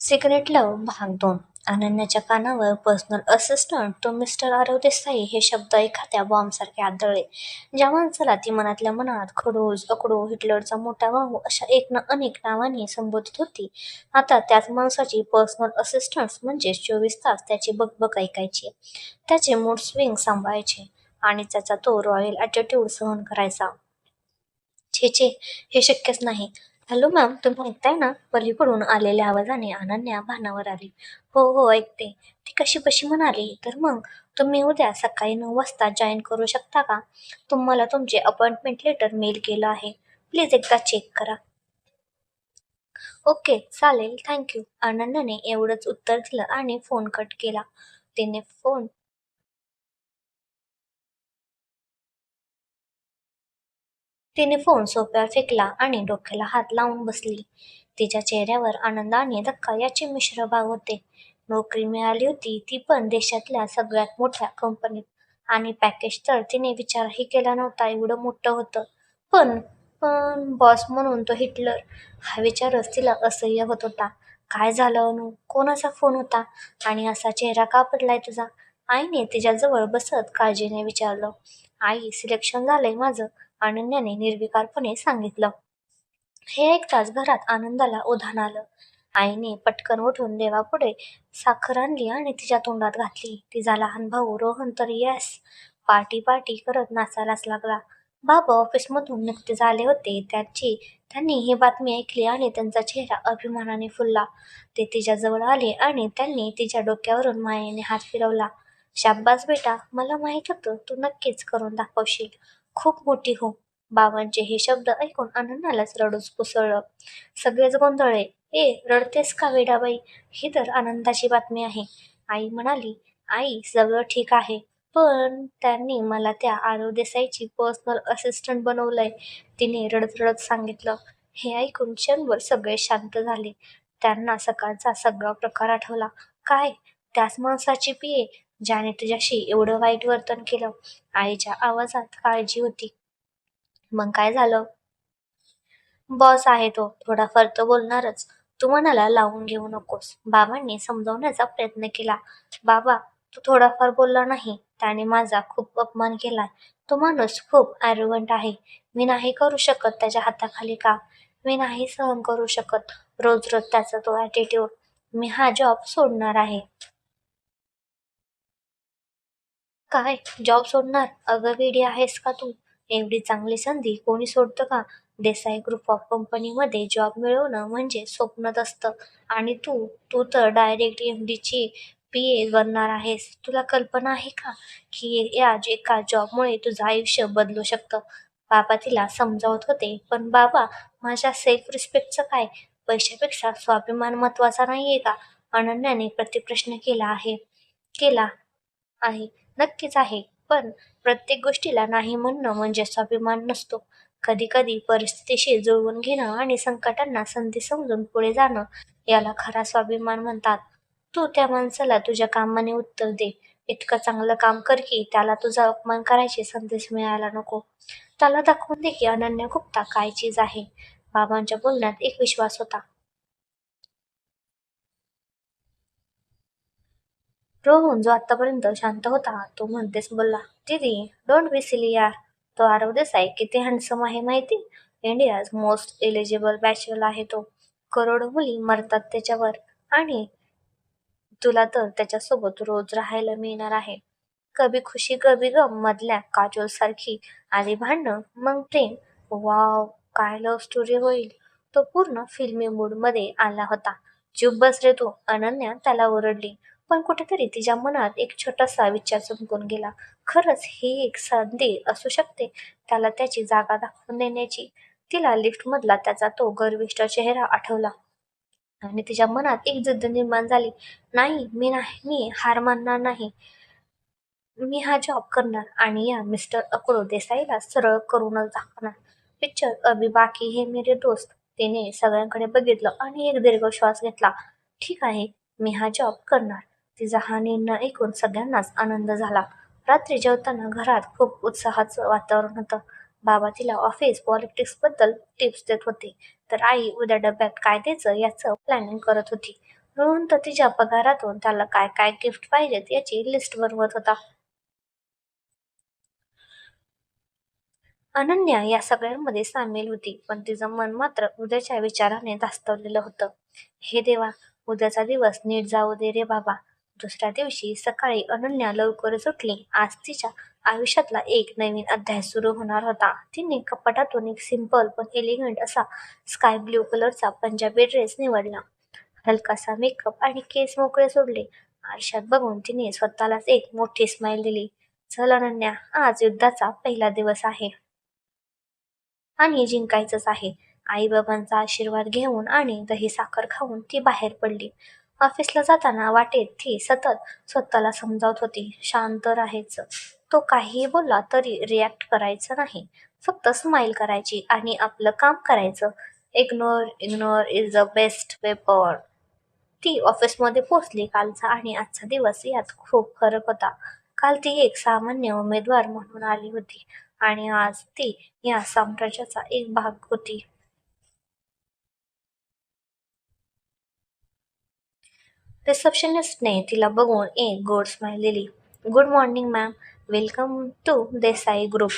Cigarette लव भाग दोन अनन्याच्या कानावर पर्सनल असिस्टंट तो मिस्टर आरव देसाई हे शब्द एखाद्या बॉम्बसारखे आदळले. ज्या माणसाला ती मनातल्या मनात खडूज अकडू हिटलरचा मोठा भाऊ अशा एक ना अनेक नावांनी संबोधित होती. आता त्याच माणसाची पर्सनल असिस्टंट म्हणजे चोवीस तास त्याची बकबक ऐकायची. त्याचे मूड स्विंग सांभाळायचे आणि त्याचा तो रॉयल ॲटिट्यूड सहन करायचा. छे छे हे शक्यच नाही. हॅलो मॅम तुम्ही ऐकताय ना? पलीकडून आलेल्या आवाजाने अनन्या भानावर आली. हो हो ऐकते. ती कशी बशी म्हणाली? तर मग तुम्ही उद्या सकाळी नऊ वाजता जॉईन करू शकता का? तुम्हाला तुमचे अपॉइंटमेंट लेटर मेल केलं आहे. प्लीज एकदा चेक करा. ओके चालेल. थँक्यू अनन्याने एवढंच उत्तर दिलं आणि फोन कट केला. तिने फोन तिने फोन सोप्यावर फेकला आणि डोक्याला हात लावून बसली. तिच्या चेहऱ्यावर आनंद आणि धक्का याचे मिश्र भाव होते. नोकरी मिळाली होती ती पण देशातल्या सगळ्यात मोठ्या कंपनीत. आणि पॅकेज तर तिने विचारही केला नव्हता एवढं मोठं होतं. पण पण बॉस म्हणून तो हिटलर. हा विचारच तिला असह्य होत होता. काय झालं अनु? कोणाचा फोन होता? आणि असा चेहरा का पडलाय तुझा? आईने तिच्याजवळ बसत काळजीने विचारलं. आई सिलेक्शन झालंय माझं. आनंदाने निर्विकारपणे सांगितलं. हे ऐकताच घरात आनंदाला उधाण आलं. आईने पटकन उठून देवापुढे साखर आणली आणि तिच्या तोंडात घातली. तिचा लहान भाऊ रोहन तर यस पार्टी पार्टी करत नाचायलाच लागला. बाबा ऑफिसमधून नुकतेच आले होते त्याची त्यांनी ही बातमी ऐकली आणि त्यांचा चेहरा अभिमानाने फुलला. ते तिच्याजवळ आले आणि त्यांनी तिच्या डोक्यावरून मायेने हात फिरवला. शाब्बास बेटा मला माहीत होतं तू नक्कीच करून दाखवशील. खूप मोठी हो. बाबांचे हे शब्द ऐकून आनंदालाच रडूच कोसळलं. सगळेच गोंधळे ए रडतेस का वेडाबाई? ही तर आनंदाची बातमी आहे. आई म्हणाली आई सगळं ठीक आहे. पण त्यांनी मला त्या आरव देसाईची पर्सनल असिस्टंट बनवलंय. तिने रडत रडत सांगितलं. हे ऐकून क्षणभर सगळे शांत झाले. त्यांना सकाळचा सगळा प्रकार आठवला. काय? त्याच माणसाची पिये ज्याने तुझ्याशी एवढं वाईट वर्तन केलं आईच्या आवाजात काळजी होती. मग काय झालं? बॉस आहे तो थोडाफार तर बोलणारच. तू मनाला लावून घेऊ नकोस. बाबांनी समजवण्याचा प्रयत्न केला. बाबा तू थोडाफार बोलला नाही. त्याने माझा खूप अपमान केलाय तो माणूस खूप ॲरोगंट आहे. मी नाही करू शकत त्याच्या हाताखाली काम. मी नाही सहन करू शकत रोज रोज त्याचा तो ॲटिट्यूड मी हा जॉब सोडणार आहे. काय? जॉब सोडणार? अगं वेडी आहेस का तू? एवढी चांगली संधी कोणी सोडतं का? देसाई ग्रुप ऑफ कंपनीमध्ये जॉब मिळवणं म्हणजे स्वप्नच असतं. आणि तू तू तर डायरेक्ट एम डीची पी ए बनणार आहेस. तुला कल्पना आहे का? की या एका जॉबमुळे तुझं आयुष्य बदलू शकतं. बाबा तिला समजावत होते पण बाबा माझ्या सेल्फ रिस्पेक्टचं काय? पैशापेक्षा स्वाभिमान महत्त्वाचा नाहीये का? अनन्याने प्रतिप्रश्न केला आहे केला आहे. नक्कीच आहे. पण प्रत्येक गोष्टीला नाही म्हणणं म्हणजे स्वाभिमान नसतो. कधी कधी परिस्थितीशी जुळवून घेणं आणि संकटांना संधी समजून पुढे जाणं याला खरा स्वाभिमान म्हणतात. तू त्या माणसाला तुझ्या कामाने उत्तर दे. इतकं चांगलं काम कर की त्याला तुझा अपमान करायची संदेश मिळायला नको. त्याला दाखवून दे की अनन्य गुप्ता काय चीज आहे. बाबांच्या बोलण्यात एक विश्वास होता. रोहन जो आतापर्यंत शांत होता. तो म्हणतेच बोलला दीदी डोंट बी सिली यार. तो आरव देसाई किती हँडसम आहे माहिती? इंडियाज मोस्ट एलिजिबल बॅचलर आहे तो. करोडो मुली मरतात त्याच्यावर आणि तुला तर त्याच्यासोबत रोज राहायला मिळणार आहे. कभी खुशी कभी गम मधल्या काजोल सारखी आधी भांडणं मग प्रेम. वाव काय लव्ह स्टोरी होईल. तो पूर्ण फिल्मी मूडमध्ये आला होता. चुप बस रे तू अनन्या त्याला ओरडली. पण कुठेतरी तिच्या मनात एक छोटासा विचार चमकून गेला. खरंच ही एक संधी असू शकते? त्याला त्याची जागा दाखवून देण्याची. तिला लिफ्ट मधला त्याचा तो गर्विष्ट चेहरा आठवला. आणि तिच्या मनात एक जिद्द निर्माण झाली. नाही मी नाही मी हार मानणार नाही. मी हा जॉब करणार आणि या मिस्टर अकडो देसाईला सरळ करूनच दाखवणार. पिक्चर अभी बाकी हे मेरे दोस्त. तिने सगळ्यांकडे बघितलं आणि एक दीर्घ श्वास घेतला. ठीक आहे मी हा जॉब करणार. तिचा हा निर्णय ऐकून सगळ्यांनाच आनंद झाला. रात्री जेवताना घरात खूप उत्साहाचं वातावरण होतं. बाबा तिला ऑफिस पॉलिटिक्सबद्दल टिप्स देत होते. तर आई उद्या डब्यात काय द्यायचं याचं प्लॅनिंग करत होती. रोहन तर तिच्या पगारातून त्याला काय काय गिफ्ट पाहिजेत याची लिस्ट बनवत होता. अनन्या या सगळ्यांमध्ये सामील होती पण तिचं मन मात्र उद्याच्या विचाराने धास्तवलेलं होतं. हे देवा उद्याचा दिवस नीट जाऊ दे रे बाबा. दुसऱ्या दिवशी सकाळी अनन्या लवकरच उठली आज तिच्या आयुष्यातला एक नवीन अध्याय सुरू होणार होता. तिने कपाटातून एक सिंपल पण एलिगंट असा स्काय ब्ल्यू कलरचा पंजाबी ड्रेस निवडला. हलकासा मेकअप आणि केस मोकळे सोडले. आरशात बघून तिने स्वतःलाच एक मोठी स्माइल दिली. चल अनन्या आज युद्धाचा पहिला दिवस आहे. आणि जिंकायचंच आहे. आईबाबांचा आशीर्वाद घेऊन आणि दही साखर खाऊन ती बाहेर पडली. ऑफिसला जाताना वाटेत ती सतत स्वतःला समजावत होती. शांत राहायचं. तो काहीही बोलला तरी रिॲक्ट करायचं नाही. फक्त स्माइल करायची आणि आपलं काम करायचं. Ignore ignore is the best weapon ती ऑफिसमध्ये पोचली कालचा आणि आजचा दिवस यात खूप फरक होता. काल ती एक सामान्य उमेदवार म्हणून आली होती आणि आज ती या साम्राज्याचा एक भाग होती. रिसेप्शनिस्टने तिला बघून एक गोड स्माईल दिली. Good morning ma'am welcome to Desai group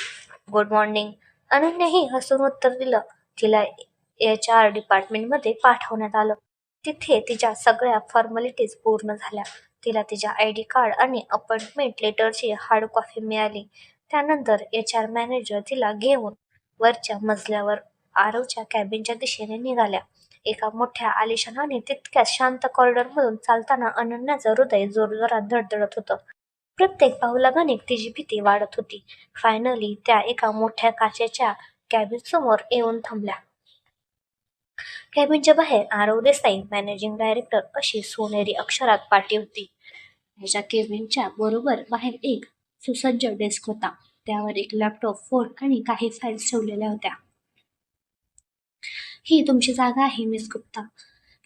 good morning अनन्याही हसून उत्तर दिलं. तिला एच आर डिपार्टमेंटमध्ये पाठवण्यात आलं. तिथे तिच्या सगळ्या फॉर्मॅलिटीज पूर्ण झाल्या. तिला तिच्या आय डी कार्ड आणि अपॉइंटमेंट लेटरची हार्ड कॉफी मिळाली. त्यानंतर एच आर मॅनेजर तिला घेऊन वरच्या मजल्यावर आरवच्या कॅबिनच्या दिशेने निघाल्या. एका मोठ्या आलिशान आणि तितक्याच शांत कॉरिडॉरमधून चालताना अनन्याचं हृदय जोरजोरात धडधडत होतं. प्रत्येक पावलागणिक तिची भीती वाढत होती. फायनली त्या एका मोठ्या काचेच्या कॅबिन समोर येऊन थांबल्या. कॅबिनच्या बाहेर आरव देसाई मॅनेजिंग डायरेक्टर अशी सोनेरी अक्षरात पाटी होती. त्याच्या केबिनच्या बरोबर बाहेर एक सुसज्ज डेस्क होता. त्यावर एक लॅपटॉप फोन आणि काही फाईल्स ठेवलेल्या होत्या. ही तुमची जागा आहे मिस गुप्ता.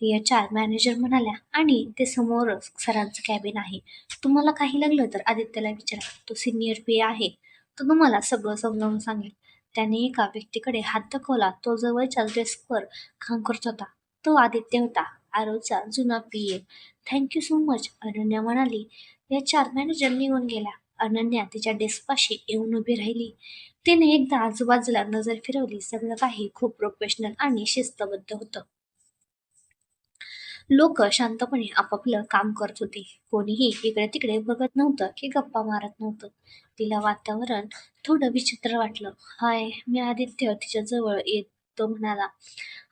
या चार मॅनेजर म्हणाल्या आणि ते समोरच सरांचं कॅबिन आहे. तुम्हाला काही लागलं तर आदित्यला विचारा. तो सिनियर पी आहे. तो तुम्हाला सगळं समजावून सांगेल. त्याने एका व्यक्तीकडे हात दाखवला. तो जवळच्या डेस्कवर काम करत होता. तो आदित्य होता आरोचा जुना P A thank you so much Ananya म्हणाली. या चार मॅनेजर निघून गेल्या अनन्या तिच्या डेस्कपाशी येऊन उभी राहिली. तिने एकदा आजूबाजूला नजर फिरवली. सगळं काही खूप प्रोफेशनल आणि शिस्तबद्ध होतं. लोक शांतपणे आपापलं काम करत होते. कोणीही इकडे तिकडे बघत नव्हतं की गप्पा मारत नव्हतं. तिला वातावरण थोडं विचित्र वाटलं. हाय मी आदित्य तिच्या जवळ येतो म्हणाला.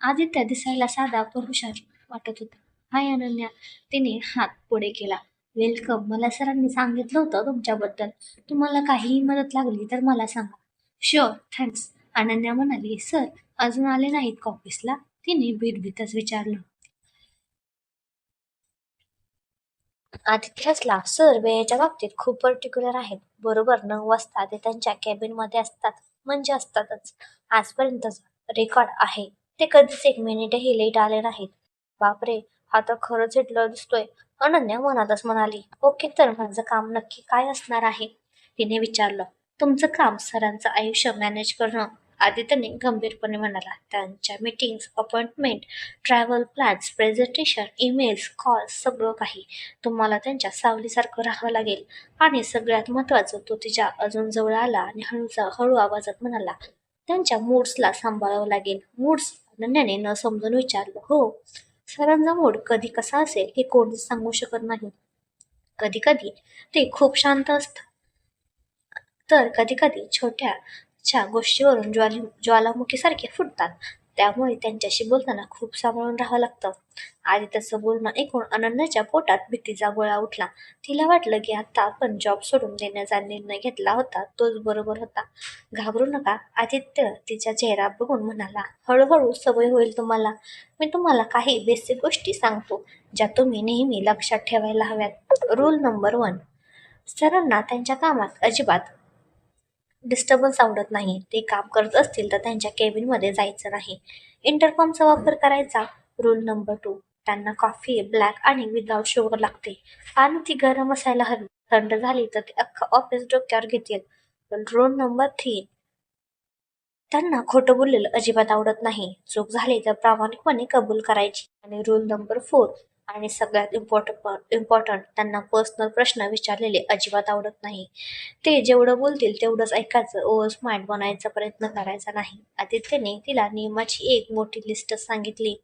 आदित्य दिसायला साधा पण हुशार वाटत होता. हाय अनन्या. तिने हात पुढे केला. वेलकम. मला सरांनी सांगितलं होतं तुमच्याबद्दल. तुम्हाला काहीही मदत लागली तर मला सांगा. शुअर थँक्स अनन्या म्हणाली सर अजून आले नाहीत का ऑफिसला तिने भीतभीतच विचारलं. आदित्य हसला सर वेळेच्या बाबतीत खूप पर्टिक्युलर आहेत. बरोबर नऊ वाजता ते त्यांच्या कॅबिनमध्ये असतात. म्हणजे असतातच. आजपर्यंत रेकॉर्ड आहे. ते कधीच एक मिनिटही लेट आले नाहीत. बापरे! हा तर खरंच हिटलर दिसतोय. अनन्या मनातच म्हणाली ओके तर माझं काम नक्की काय असणार आहे? तिने विचारलं तुमचं काम सरांचं आयुष्य मॅनेज करणं. आदित्यने गंभीरपणे म्हणाला त्यांच्या meetings appointment travel plans presentation emails calls सगळं काही तुम्हाला त्यांच्या सावलीसारखं राहावं लागेल. आणि सगळ्यात महत्त्वाचं तो तिच्या अजून जवळ आला आणि हळूचा हळू आवाजात म्हणाला त्यांच्या मूड्सला सांभाळावं लागेल. मूड्स अनन्याने न समजून विचारलं हो. सरांचा मूड कधी कसा असेल हे कोणीच सांगू शकत नाही. कधी कधी ते खूप शांत असतं. तर कधी कधी छोट्या च्या गोष्टीवरून ज्वाली ज्वालामुखीसारखे फुटतात. त्यामुळे त्यांच्याशी बोलताना खूप सांभाळून राहावं लागतं. आधी बोलणं ऐकून अनन्याच्या पोटात भीतीचा गोळा उठला. तिला वाटलं की आता आपण जॉब सोडून देण्याचा निर्णय घेतला होता तोच बरोबर होता. घाबरू नका आदित्य तिचा चेहरा बघून म्हणाला हळूहळू सवय होईल तुम्हाला. मी तुम्हाला काही बेसिक गोष्टी सांगतो ज्या तुम्ही नेहमी लक्षात ठेवायला हव्यात. रूल नंबर वन सरांना त्यांच्या कामात अजिबात डिस्टर्बन्स आवडत नाही. ते काम करत असतील तर त्यांच्या केबिनमध्ये जायचं नाही. इंटरकॉमचा वापर करायचा. रूल नंबर टू त्यांना कॉफी ब्लॅक आणि विदाउट शुगर लागते. आणि ती गरम असायला हवी थंड झाली तर ते अख्खं ऑफिस डोक्यावर घेतील. पण रूल नंबर थ्री त्यांना खोटं बोललेलं अजिबात आवडत नाही. चूक झाली तर प्रामाणिकपणे कबूल करायची. आणि रूल नंबर फोर आणि सगळ्यात इम्पॉर्टंट इम्पॉर्टंट त्यांना पर्सनल प्रश्न विचारलेले अजिबात आवडत नाही. ते जेवढं बोलतील तेवढंच ऐकायचं ओ स्मार्ट बनायचा प्रयत्न करायचा नाही. आदित्यने तिला नियमाची एक मोठी लिस्ट सांगितली.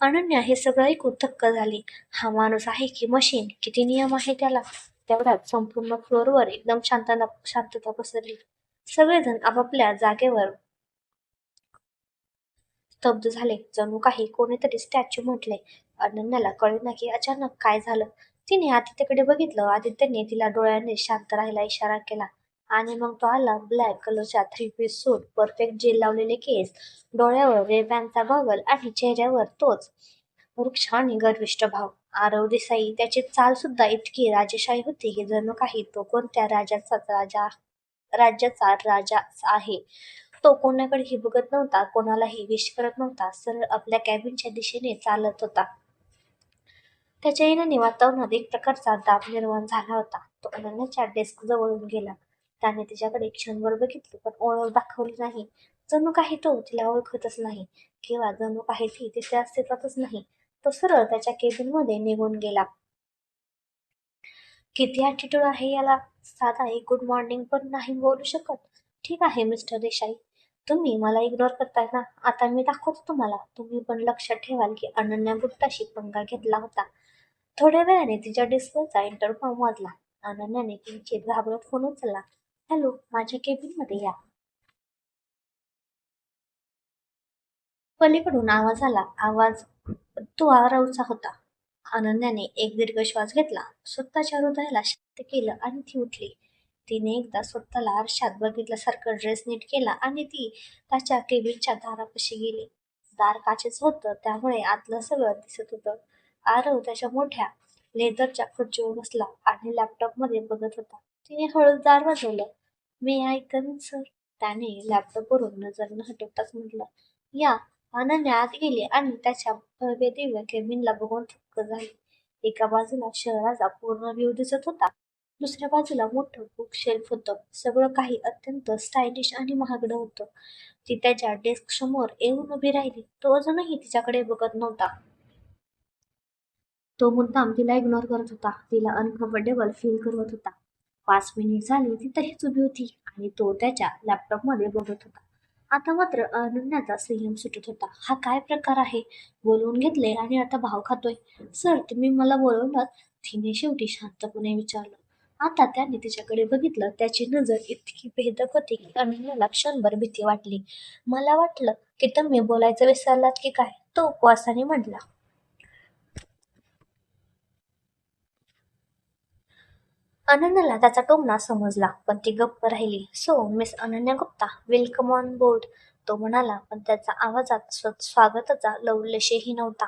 अनन्या हे सगळं ऐकून थक्क झाली. हा माणूस आहे की मशीन किती नियम आहे त्याला? तेवढ्यात संपूर्ण फ्लोअरवर एकदम शांतना शांतता पसरली. सगळेजण आपापल्या जागेवर स्तब्ध झाले. जणू काही कोणीतरी स्टॅच्यू म्हटले अनन्याला कळेना की अचानक काय झालं? तिने आदित्यकडे बघितलं. आदित्यने तिला डोळ्याने शांत राहायला इशारा केला. आणि मग तो आला ब्लॅक कलरच्या three piece suit perfect gel लावलेले केस. डोळ्यावर रेबॅनचा गॉगल आणि चेहऱ्यावर तोच वृक्ष आणि गर्विष्ट भाव. आरव देसाई त्याची चाल सुद्धा इतकी राजेशाही होती की जणू काही तो कोणत्या राजाचाच राजा राज्याचा राजा आहे? तो कोणाकडेही बघत नव्हता कोणालाही विश करत नव्हता. सरळ आपल्या कॅबिनच्या दिशेने चालत होता. त्याच्या येण्याने वातावरणात एक प्रकारचा दाब निर्माण झाला होता. तो अनन्याच्या डेस्क जवळून गेला. त्याने तिच्याकडे क्षणभर बघितले पण ओळख दाखवली नाही. जणू काही तो तिला ओळखतच नाही. किंवा जणू काही ती तिथे अस्तित्वातच नाही. तो सरळ त्याच्या केबिनमध्ये निघून गेला. किती ॲटिट्यूड आहे याला? साधा एक गुड मॉर्निंग पण नाही बोलू शकत. ठीक आहे मिस्टर देसाई. तुम्ही मला इग्नोर करताय ना? आता मी दाखवतो तुम्हाला. तुम्ही पण लक्षात ठेवाल की अनन्या गुप्ताशी पंगा घेतला होता. थोड्या वेळाने तिच्या डिस्प्लेचा इंटरफॉर्म वाजला. अनन्याने किंचित घाबरत फोन उचलला. हॅलो माझ्या केबिनमध्ये या. पलीकडून आवाज आला. आवाज तो आरवचा होता. अनन्याने एक दीर्घ श्वास घेतला. स्वतःच्या हृदयाला शांत केलं आणि ती उठली. तिने एकदा स्वतःला आरशात बघितल्यासारखं ड्रेस नीट केला आणि ती त्याच्या केबिनच्या दारापाशी गेली. दार काचेच होतं त्यामुळे आतलं सगळं दिसत होतं. आरव त्याच्या मोठ्या लेदरच्या खुर्चीवर बसला आणि लॅपटॉपमध्ये बघत होता. तिने हळूदार वाजवलं मी ऐकन सर त्याने लॅपटॉपवरून नजर न हटवताच म्हटलं या. अनन्या आत गेली आणि त्याच्या भव्य दिव्य केबिनला बघून थक्क झाली. एका बाजूला शहराचा पूर्ण व्ह्यू दिसत होता. दुसऱ्या बाजूला मोठं बुक शेल्फ होतं. सगळं काही अत्यंत स्टायलिश आणि महागडं होतं. ती त्याच्या डेस्क समोर येऊन उभी राहिली. तो अजूनही तिच्याकडे बघत नव्हता. तो मुद्दाम तिला इग्नोर करत होता. तिला अनकम्फर्टेबल फील करत होता. पाच मिनिट झाली ती तरीच उभी होती आणि तो त्याच्या लॅपटॉपमध्ये बघत होता. आता मात्र अनन्याचा संयम सुटत होता. हा काय प्रकार आहे? बोलवून घेतले आणि आता भाव खातोय. सर तुम्ही मला बोलवलं तिने शेवटी शांतपणे विचारलं. आता त्याने तिच्याकडे बघितलं त्याची नजर इतकी भेदक होती की अनन्याला क्षणभर भीती वाटली. मला वाटलं की तुम्ही बोलायचं विसरलात की काय? तो उपवासाने म्हटला. अनन्याला त्याचा टोमणा समजला पण ती गप्प राहिली. So miss Ananya Gupta welcome on board तो म्हणाला पण त्याचा आवाजात स्व स्वागताचा लवलेशही नव्हता.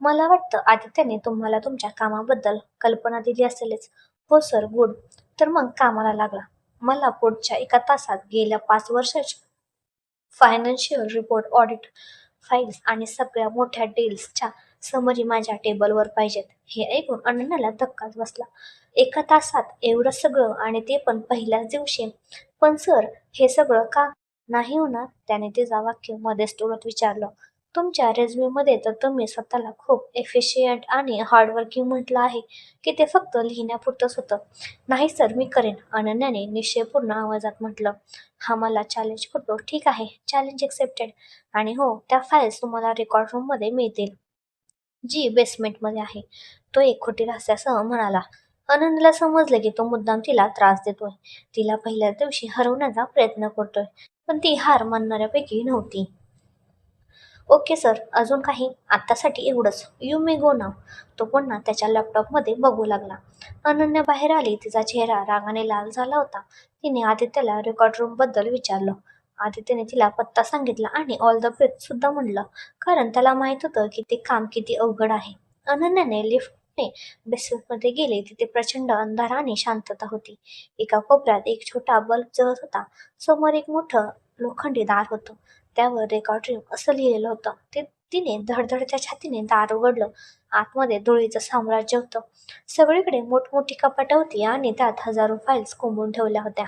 मला वाटतं आदित्यने तुम्हाला तुमच्या कामाबद्दल कल्पना दिली असेलच. हो सर गुड. तर मग कामाला लागला. मला पुढच्या एका तासात गेल्या पाच वर्षाच्या फायनान्शियल रिपोर्ट ऑडिट फाईल्स आणि सगळ्या मोठ्या डील्सच्या समरी माझ्या टेबलवर पाहिजेत. हे ऐकून अनन्याला धक्काच बसला. एका तासात एवढं सगळं आणि ते पण पहिल्याच दिवशी. पण सर हे सगळं का? नाही होणार? त्याने तिचा वाक्य मध्येच तोडत विचारलं. तुमच्या रेझ्युमेमध्ये तर तुम्ही स्वतःला खूप एफिशियंट आणि हार्डवर्किंग म्हटलं आहे की ते फक्त लिहिण्यापुरतंच होतं. नाही सर मी करेन अनन्याने निश्चयपूर्ण आवाजात म्हटलं. हा मला चॅलेंज करतो. ठीक आहे. चॅलेंज एक्सेप्टेड आणि हो त्या फाईल्स तुम्हाला रेकॉर्ड रूममध्ये मिळतील. जी बेसमेंटमध्ये आहे. तो एक खोटी रहस्यासह म्हणाला अनन्याला समजलं की तो मुद्दाम तिला त्रास देतोय. तिला पहिल्याच दिवशी हरवण्याचा प्रयत्न करतोय पण ती हार मानणाऱ्यापैकी नव्हती. ओके सर अजून काही? आत्तासाठी एवढंच. यू मे गो नाव तो पुन्हा त्याच्या लॅपटॉपमध्ये बघू लागला. अनन्या बाहेर आली. तिचा चेहरा रागाने लाल झाला होता. तिने आदित्यला रेकॉर्ड रूमबद्दल विचारलं. आदित्यने तिला पत्ता सांगितला आणि ऑल द बेस्ट सुद्धा म्हणलं. कारण त्याला माहीत होतं की ते काम किती अवघड आहे. अनन्याने लिफ्टने बेसमेंटमध्ये गेले तिथे प्रचंड अंधार आणि शांतता होती. एका कोपऱ्यात एक छोटा बल्ब जळत होता. समोर एक मोठं लोखंडी दार होतं. त्यावर रेकॉर्ड रिम असं लिहिलेलं होतं. ते तिने धडधडच्या छातीने दार उघडलं. आतमध्ये धुळीचं साम्राज्य होतं. सगळीकडे मोठमोठी कपाटं होती आणि त्यात हजारो फाईल्स कोंबून ठेवल्या होत्या.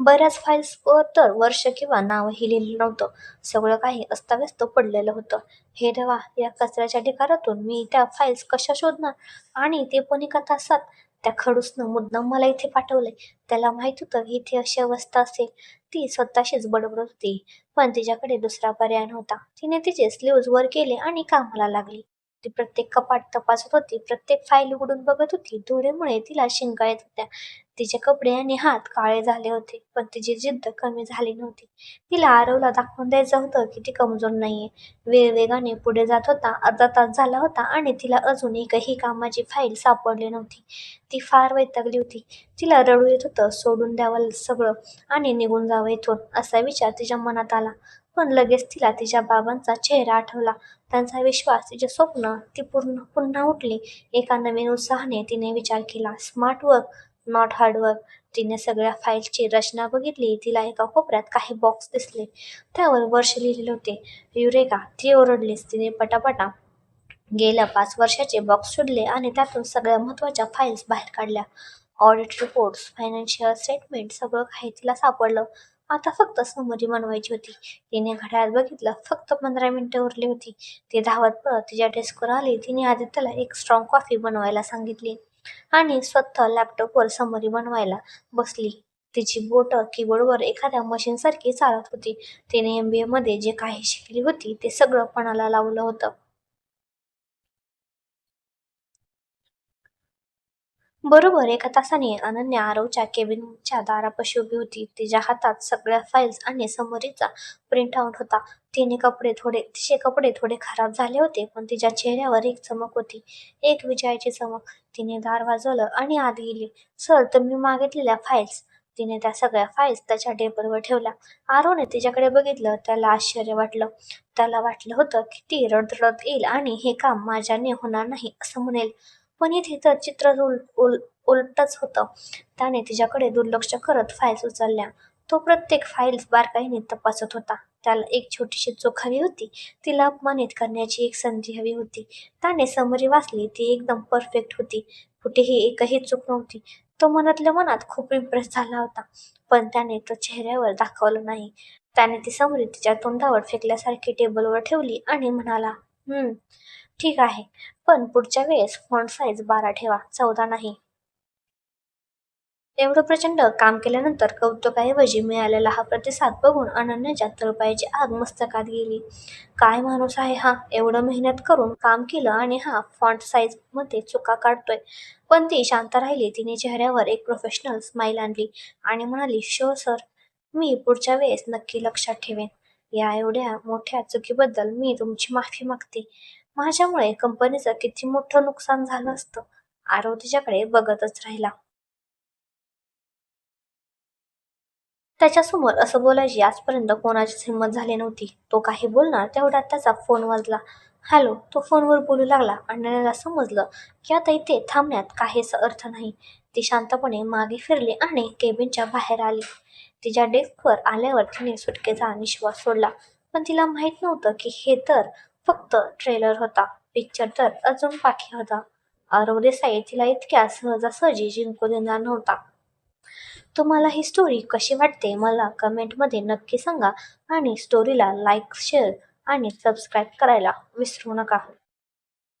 बऱ्याच फाईल्सवर तर वर्ष किंवा नावही लिहिलेलं नव्हतं. सगळं काही अस्ताव्यस्त पडलेलं होतं. हे देवा या कचऱ्याच्या ढिगाऱ्यातून मी त्या फाईल्स कशा शोधणार? आणि ते पण एका तासात. त्या खडूसनं मुद्दाम मला इथे पाठवलंय. त्याला माहीत होतं की इथे अशी अवस्था असेल. ती स्वतःशीच बडबडत होती. पण तिच्याकडे दुसरा पर्याय नव्हता. तिने तिचे स्लीव्ज वर केले आणि कामाला लागली. ती प्रत्येक कपाट तपासत होती. प्रत्येक फाईल उघडून बघत होती. धुळेमुळे तिला शिंका येत होत्या. तिचे कपडे आणि हात काळे झाले होते पण तिची जिद्द कमी झाली नव्हती. तिला आरवला दाखवून द्यायचं होतं की ती कमजोर नाहीये. वेगवेगाने पुढे जात होता अर्धा तास झाला होता आणि तिला अजून एकही कामाची फाईल सापडली नव्हती. ती फार वैतागली होती. तिला रडू येत होतं सोडून द्यावं सगळं आणि निघून जावं इथून असा विचार तिच्या मनात आला. पण लगेच तिला तिच्या बाबांचा चेहरा आठवला. त्यांचा विश्वास तिचे स्वप्न ती पूर्ण पुन्हा उठली. एका नवीन उत्साहाने तिने विचार केला smart work not hard work तिने सगळ्या फाईलची रचना बघितली. तिला एका कोपऱ्यात काही बॉक्स दिसले. त्यावर वर्ष लिहिलेले होते. युरेका ती ओरडलीस. तिने पटापटा गेल्या पाच वर्षाचे बॉक्स शोधले आणि त्यातून सगळ्या महत्त्वाच्या फाईल्स बाहेर काढल्या. ऑडिट रिपोर्ट्स फायनान्शियल स्टेटमेंट सगळं काही तिला सापडलं. आता फक्त समरी बनवायची होती. तिने घड्याळात बघितलं फक्त पंधरा मिनिटं उरली होती. ती धावत पळत तिच्या डेस्कवर आली तिने आदित्यला एक स्ट्रॉंग कॉफी बनवायला सांगितली. आणि स्वतः लॅपटॉपवर समरी बनवायला बसली. तिची बोटं कीबोर्डवर एखाद्या मशीनसारखी चालत होती. तिने एम बी एमध्ये जे काही शिकली होती ते सगळं पणाला लावलं होतं. बरोबर एका तासाने अनन्या आरवच्या केबिनच्या दारापाशी उभी होती. तिच्या हातात सगळ्या फाईल्स आणि समोरीचा प्रिंट आउट होता. तिने कपडे थोडे तिचे कपडे थोडे खराब झाले होते पण तिच्या चेहऱ्यावर एक चमक होती. एक विजयाची चमक. तिने दार वाजवलं आणि आत गेली. सर तुम्ही मागितलेल्या फाईल्स तिने त्या सगळ्या फाईल्स त्याच्या टेबलवर ठेवल्या. आरोने तिच्याकडे बघितलं त्याला आश्चर्य वाटलं. त्याला वाटलं होतं की ती रडरडत येईल आणि हे काम माझ्याने होणार नाही असं म्हणेल. पण इथे तर चित्र उल उल उलटच होतं. त्याने तिच्याकडे दुर्लक्ष करत फाईल्स उचलल्या. तो प्रत्येक फाईल्स बारकाईने तपासत होता. त्याला एक छोटीशी चूक हवी होती. तिला अपमानित करण्याची एक संधी हवी होती. त्याने समरी वाचली ती एकदम परफेक्ट होती. कुठेही एकही चूक नव्हती. तो मनातल्या मनात खूप इम्प्रेस झाला होता. पण त्याने तो चेहऱ्यावर दाखवलं नाही. त्याने ती समरी तिच्या तोंडावर फेकल्यासारखी टेबलवर ठेवली आणि म्हणाला हम्म ठीक आहे. पण पुढच्या वेळेस फॉन्ट साईज बारा ठेवा चौदा नाही. एवढं प्रचंड काम केल्यानंतर कौतुकाऐवजी मिळालेला हा प्रतिसाद बघून अनन्याच्या तळपायाची आग मस्तकात गेली. काय माणूस आहे हा? एवढं मेहनत करून काम केलं आणि हा फॉन्ट साईजमध्ये चुका काढतोय. पण ती शांत राहिली तिने चेहऱ्यावर एक प्रोफेशनल स्माईल आणली आणि म्हणाली शो सर मी पुढच्या वेळेस नक्की लक्षात ठेवेन. या एवढ्या मोठ्या चुकीबद्दल मी तुमची माफी मागते. माझ्यामुळे कंपनीचं किती मोठं नुकसान झालं असतं. आरव तिच्याकडे बघतच राहिला. त्याच्यासमोर असं बोलायची आजपर्यंत कोणाचीच हिंमत झाली नव्हती. तो काही बोलणार तेवढ्यात त्याचा फोन वाजला. हॅलो तो फोनवर बोलू लागला. अण्णाला समजलं की आता इथे थांबण्यात काहीच अर्थ नाही. ती शांतपणे मागे फिरली आणि केबिनच्या बाहेर आली. तिच्या डेस्कवर आल्यावर तिने सुटकेचा निश्वास सोडला. पण तिला माहीत नव्हतं की हे तर फक्त ट्रेलर होता पिक्चर तर अजून बाकी होता. आरव देसाई तिला इतक्या सहजासहजी जिंकू देणार नव्हता. तुम्हाला ही स्टोरी कशी वाटते मला कमेंटमध्ये नक्की सांगा आणि स्टोरीला लाईक शेअर आणि सबस्क्राईब करायला विसरू नका.